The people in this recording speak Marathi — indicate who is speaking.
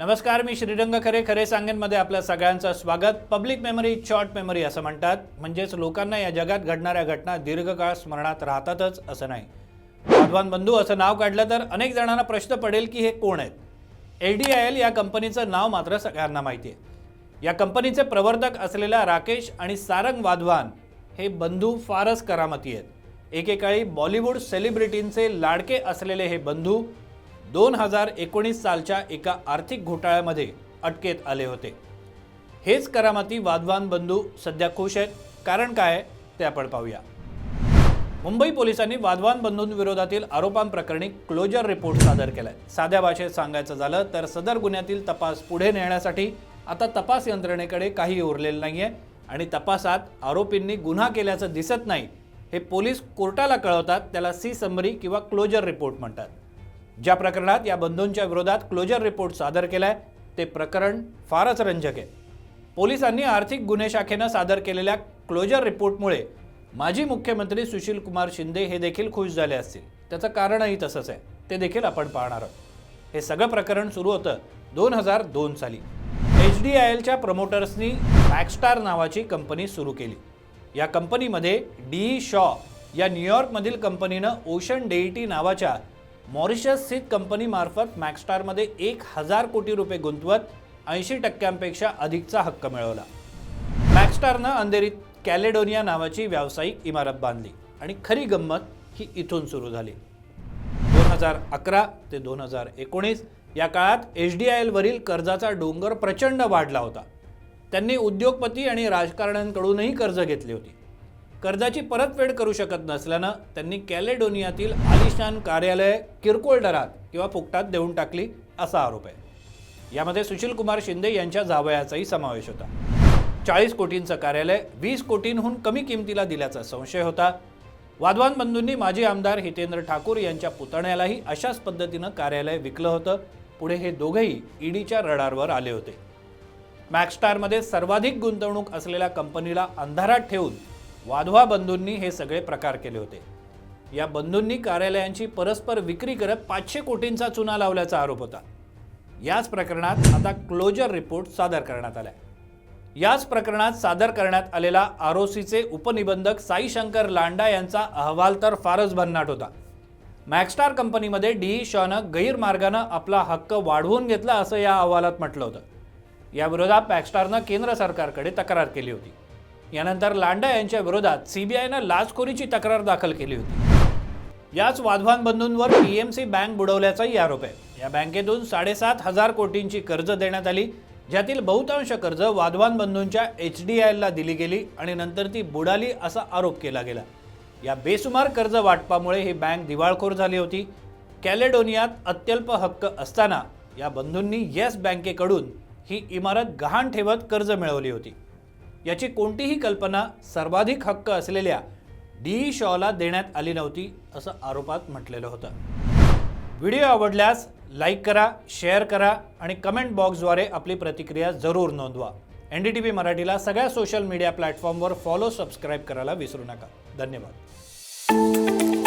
Speaker 1: नमस्कार मी श्रीरंग खरे. खरे सांगेनमध्ये आपल्या सगळ्यांचं स्वागत. पब्लिक मेमरी शॉर्ट मेमरी असं म्हणतात. म्हणजेच लोकांना या जगात घडणाऱ्या घटना दीर्घकाळ स्मरणात राहतातच असं नाही. वाधवान बंधू असं नाव काढलं तर अनेक जणांना प्रश्न पडेल की हे कोण आहेत? एल डी आय एल या कंपनीचं नाव मात्र सगळ्यांना माहिती आहे. या कंपनीचे प्रवर्तक असलेल्या राकेश आणि सारंग वाधवान हे बंधू फारच करामती आहेत. एकेकाळी बॉलिवूड सेलिब्रिटींचे लाडके असलेले हे बंधू दोन हजार एकोणीस सालच्या एका आर्थिक घोटाळ्यामध्ये अटकेत आले होते. हेच करामती वाधवान बंधू सध्या खुश आहेत. कारण काय ते आपण पाहूया. मुंबई पोलिसांनी वाधवान बंधूंविरोधातील आरोपांप्रकरणी क्लोजर रिपोर्ट सादर केलाय. साध्या भाषेत सांगायचं झालं तर सदर गुन्ह्यातील तपास पुढे नेण्यासाठी आता तपास यंत्रणेकडे काही उरलेलं नाहीये आणि तपासात आरोपींनी गुन्हा केल्याचं दिसत नाही हे पोलीस कोर्टाला कळवतात. त्याला सी समरी किंवा क्लोजर रिपोर्ट म्हणतात. ज्या प्रकरणात या बंधूंच्या विरोधात क्लोजर रिपोर्ट सादर केलाय ते प्रकरण फारच रंजक आहे. पोलिसांनी आर्थिक गुन्हे शाखेनं सादर केलेल्या क्लोजर रिपोर्टमुळे माजी मुख्यमंत्री सुशील कुमार शिंदे हे देखील खुश झाले असतील. त्याचं कारणही तसंच आहे. ते देखील आपण पाहणार आहोत. हे सगळं प्रकरण सुरू होतं दोन हजार दोन साली. एच डी आय एलच्या प्रमोटर्सनी बॅकस्टार नावाची कंपनी सुरू केली. या कंपनीमध्ये डी शॉ या न्यूयॉर्कमधील कंपनीनं ओशन डेइटी नावाच्या मॉरिशस स्थित कंपनीमार्फत मॅक्स्टारमध्ये एक हजार कोटी रुपये गुंतवत ऐंशी टक्क्यांपेक्षा अधिकचा हक्क मिळवला. मॅक्स्टारनं अंधेरीत कॅलेडोनिया नावाची व्यावसायिक इमारत बांधली आणि खरी गंमत ही इथून सुरू झाली. दोन हजार अकरा ते दोन हजार एकोणीस या काळात एच डी आय एलवरील कर्जाचा डोंगर प्रचंड वाढला होता. त्यांनी उद्योगपती आणि राजकारण्यांकडूनही कर्ज घेतली होती. कर्जाची परतफेड करू शकत नसल्यानं त्यांनी कॅलेडोनियातील आलिशान कार्यालय किरकोळ दरात किंवा फुकटात देऊन टाकली असा आरोप आहे. यामध्ये सुशील कुमार शिंदे यांच्या जावयाचाही समावेश होता. चाळीस कोटींचं कार्यालय वीस कोटींहून कमी किमतीला दिल्याचा संशय होता. वाधवान बंधूंनी माजी आमदार हितेंद्र ठाकूर यांच्या पुतण्यालाही अशाच पद्धतीनं कार्यालय विकलं होतं. पुढे हे दोघंही ईडीच्या रडारवर आले होते. मॅक्स्टारमध्ये सर्वाधिक गुंतवणूक असलेल्या कंपनीला अंधारात ठेवून वाधवा बंधूंनी हे सगळे प्रकार केले होते. या बंधूंनी कार्यालयांची परस्पर विक्री करत पाचशे कोटींचा चुना लावल्याचा आरोप होता. याच प्रकरणात आता क्लोजर रिपोर्ट सादर करण्यात आला याच प्रकरणात सादर करण्यात आलेला आर ओ सीचे उपनिबंधक साईशंकर लांडा यांचा अहवाल तर फारच भन्नाट होता. मॅक्स्टार कंपनीमध्ये डी शॉनं गैरमार्गानं आपला हक्क वाढवून घेतला असं या अहवालात म्हटलं होतं. याविरोधात मॅक्स्टारनं केंद्र सरकारकडे तक्रार केली होती. यानंतर लांडा यांच्या विरोधात सीबीआयनं लाचखोरीची तक्रार दाखल केली होती. याच वाधवान बंधूंवर पीएमसी बँक बुडवल्याचाही आरोप आहे. या बँकेतून साडेसात हजार कोटींची कर्ज देण्यात आली ज्यातील बहुतांश कर्ज वाधवान बंधूंच्या एच डी आयला दिली गेली आणि नंतर ती बुडाली असा आरोप केला गेला. या बेसुमार कर्ज वाटपामुळे ही बँक दिवाळखोर झाली होती. कॅलेडोनियात अत्यल्प हक्क असताना या बंधूंनी येस बँकेकडून ही इमारत गहाण ठेवत कर्ज मिळवली होती. याची कोणतीही कल्पना सर्वाधिक हक्क असलेल्या डी शॉला देण्यात आली नव्हती असं आरोपात म्हटलेलं होतं. व्हिडिओ आवडल्यास लाईक करा शेअर करा आणि कमेंट बॉक्सद्वारे आपली प्रतिक्रिया जरूर नोंदवा. एन डी टी व्ही मराठीला सगळ्या सोशल मीडिया प्लॅटफॉर्मवर फॉलो सबस्क्राईब करायला विसरू नका. धन्यवाद.